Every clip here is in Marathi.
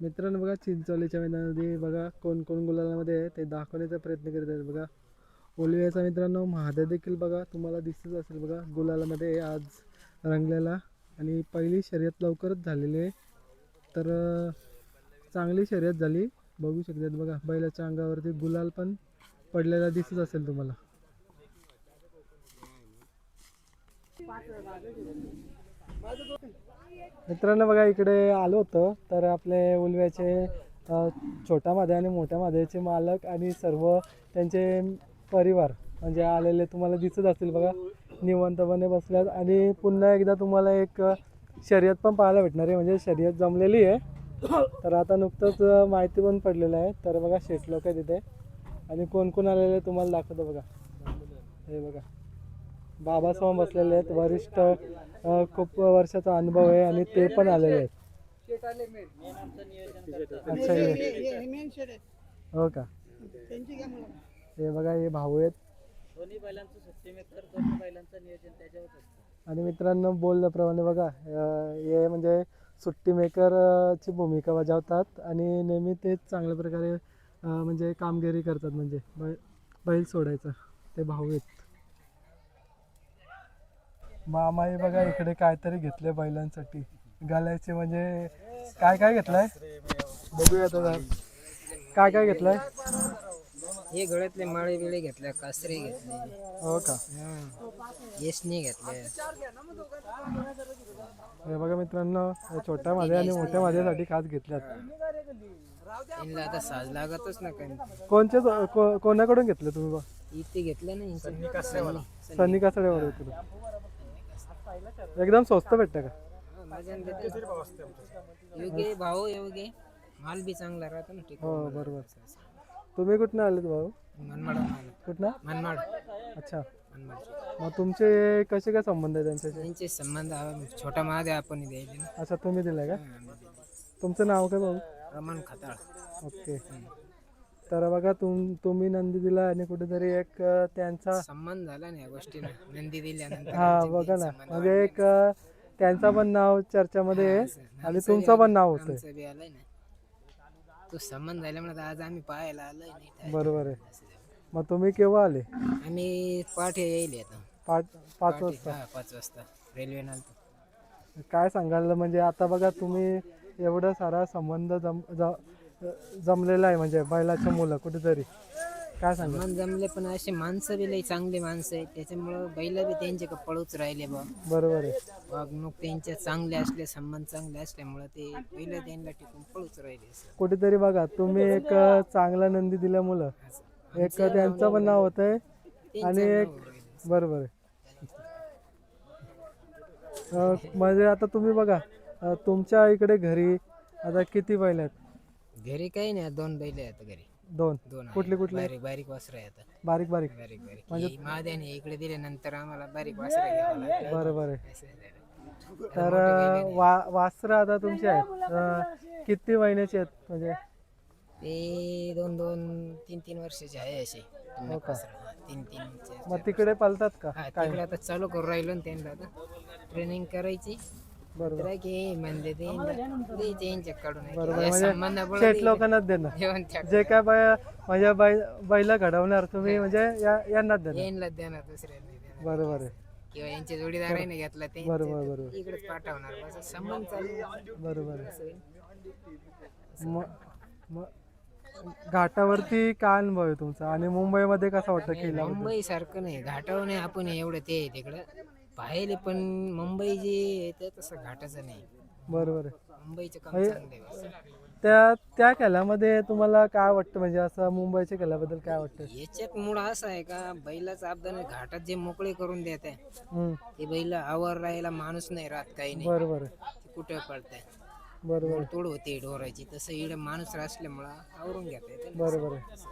मित्रांनो बघा चिंचोलीच्या मैदानामध्ये बघा कोण कोण गुलालामध्ये आहे ते दाखवण्याचा प्रयत्न करत आहेत बघा. ओलिव्याचा मित्रांनो महादेव देखील बघा तुम्हाला दिसत असेल बघा गुलालामध्ये आज रंगलेला. आणि पहिली शर्यत लवकरच झालेली आहे. तर चांगली शर्यत झाली. बघू शकतात बघा बैलाच्या अंगावरती गुलाल पण पडलेला दिसत असेल तुम्हाला. मित्रांनो बघा इकडे आलो होतो तर आपले उलव्याचे छोट्या छोटा मादे आणि मोठ्या माद्याचे मालक आणि सर्व त्यांचे परिवार म्हणजे आलेले तुम्हाला दिसत असतील बघा निवंतपणे बसल्यात. आणि पुन्हा एकदा तुम्हाला एक शर्यत पण पाहायला भेटणार आहे म्हणजे शर्यत जमलेली आहे. तर आता नुकतंच माहिती पण पडलेलं आहे तर बघा शेट लोक आहे तिथे आणि कोण कोण आलेले तुम्हाला दाखवतो बघा. हे बघा. बाबासमोर बसलेले आहेत. वरिष्ठ खूप वर्षाचा अनुभव आहे आणि ते पण आलेले आहेत. अच्छा हे. हो का? हे बघा हे भाऊ आहेत. आणि मित्रांनो बोलल्याप्रमाणे बघा हे म्हणजे सुट्टी मेकरची भूमिका बजावतात आणि नेहमी तेच चांगल्या प्रकारे म्हणजे कामगिरी करतात. म्हणजे बै बैल सोडायचं. ते भाऊ आहेत. मामाही बघा इकडे काहीतरी घेतले बैलांसाठी. घालायचे म्हणजे काय काय घेतलंय? बघूया आता काय काय घेतलंय? हे गळ्यातले माळे बिळे घेतले कासरे घेतले. हो का? येसनी घेतले. हे बघा मित्रांनो छोट्या माझ्या आणि मोठ्या माझ्यासाठी खास घेतल्यात. त्यांना आता साज लागतच ना काही. कोणचे को- कोणाकडून घेतले तुम्ही बा इथे घेतलं नाही सनी कासड्यावर इकडून एकदम स्वस्त भेटतं का? योग्य भाऊ योग्य माल बी चांगला राहतो ना ठीक हो बरोबर. तुम्ही कुठनं आलेत भाऊ? मनमाड कुठनं? मनमाड. अच्छा. मनमाड. मग तुमचे कसे काय संबंध आहे त्यांच्याशी? त्यांचे संबंध हा- छोटा महादेव आपण द्यायचे ना अच्छा तुम्ही दिलाय का? तुमचं नाव काय भाऊ? रमण खताळ. ओके. तर बघा तुम तुम्ही नंदी दिला आणि कुठेतरी एक त्यांचा संबंध झाला ना या गोष्टीनं. नंदी दिल्यानंतर हा बघा ना. म्हणजे एक त्यांचा पण नाव चर्चामध्ये आहे आणि तुमचं पण नाव होतंय आमचं बी आलंय ना. तो संबंध झाल्यामुळे आज आम्ही पाहायला आलोय नाही बरोबर आहे. मग तुम्ही केव्हा आले? आम्ही पाठी येईल आता. पाच पाच वाजता. हा, पाच वाजता. रेल्वे काय सांगाल म्हणजे आता बघा तुम्ही एवढं सारा संबंध जम ज- जमलेला आहे म्हणजे बैलाच्या मुलं कुठेतरी. काय मन जमले पण असे माणसं बी लई चांगली माणसं आहेत. त्याच्यामुळं बैल बी त्यांचे का पळूच राहिले बा. बरोबर आहे. वागणूक त्यांच्या चांगले असले संबंध चांगले असल्यामुळं ते बैल त्यांना टिकून पळूच राहिले असं. कुठेतरी बघा तुम्ही एक चांगला नंदी दिल्या मुलं. एक त्यांचं पण नाव होतंय त्यांचं आणि एक नाव राहिलं. बरोबर आहे. अं, म्हणजे आता तुम्ही बघा अं, तुमच्या इकडे घरी आता किती बैल आहेत? घरी काही नाही दोन बैल आहेत घरी. दोन? दोन आहे. कुठले कुठले? बारीक बारीक वासरं आहे आता बारीक बारीक. बारीक बारीक. म्हणजे ही महाद्याने इकडे दिल्यानंतर आम्हाला बारीक वासरं घ्यावं लागलं असं झालं. तर अं, वा वासरं आता तुमचे आहेत. अं, किती महिन्याचे आहेत? म्हणजे ते दोन दोन तीन तीन वर्षाचे आहे असे. हो का? तीन तीन चार- मग तिकडे पालतात का? हा काय? तिकडे आता चालू करू राहिलो ना त्यांना आता. ट्रेनिंग करायची. बरोबर. की म्हणजे ते द्यायचे यांच्या काढून बरोबर. या म्हणजे संबंधामुळे शेट ते लोकांनाच देणार जे काय बाय माझ्या बाई बैला घडवणार तुम्ही म्हणजे या यांनाच देणार. यांना देणार दुसऱ्याला नाही देणार. बरोबर आहे. किंवा यांच्या जोडीदाराने घेतला ते बरोबर बरोबर. इकडेच पाठवणार. असं संबंध चालू बरोबर आहे. असं घाटावरती काय अनुभव आहे तुमचा? आणि मुंबईमध्ये कसा वाटतं किल्ला मुंबई सारखं नाही. घाटावर नाही आपण एवढं ते आहे तिकडं. पाहिले पण मुंबई जे आहे ते तसं घाटाचं नाही. बरोबर आहे. मुंबईचं काम म्हणजे- चांगलं आहे असं. त्या त्या खेळामध्ये तुम्हाला काय वाटतं? म्हणजे असं मुंबईच्या खेळाबद्दल काय वाटतं? याच्यात मूळ असं आहे का बैलाचं अपदान घाटात जे मोकळे करून देत आहे हम्म, ते बैल आवर राहायला माणूस नाही राहत काही नाही. बरोबर आहे. ते कुठे बरोबर आहे. तोड होते ढोरायची तसं इकडे माणूस असल्यामुळं आवरून घेता येते बरोबर आहे.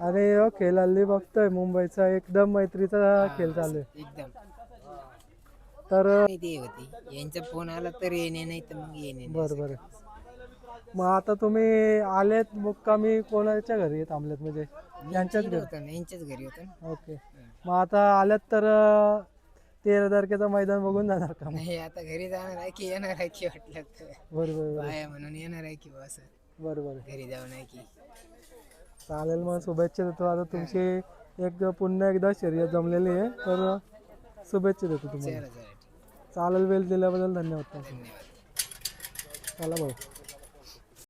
आणि हो खेळ हल्ली बघतोय. मुंबईचा एकदम मैत्रीचा खेळ चालू आहे. एकदम. तर ते होती. यांचा फोन आला तर येणे नाही तर मग येणे नाही. बरोबर आहे मग आता तुम्ही आलेत मुक्कामी कोणाच्या घरी थांबलेत म्हणजे यांच्याच इकडे घरी? होतं ना यांच्याच घरी होतं ना. ओके. मग आता आल्यात तर अं, तेरा तारखेचं मैदान बघून जाणार का नाही आता घरी जाणार आहे की येणार आहे की वाटलं तर. बरोबर पाया म्हणून येणार आहे की बुवा असं. बरोबर घरी जाऊ नाही की. चालेल मग शुभेच्छा देतो. आता तुमची एक पुन्हा एकदा शर्यत जमलेली आहे. तर शुभेच्छा देतो तुम्हाला. चला चला चालेल वेळ दिल्याबद्दल धन्यवाद. धन्यवाद. चला भाऊ.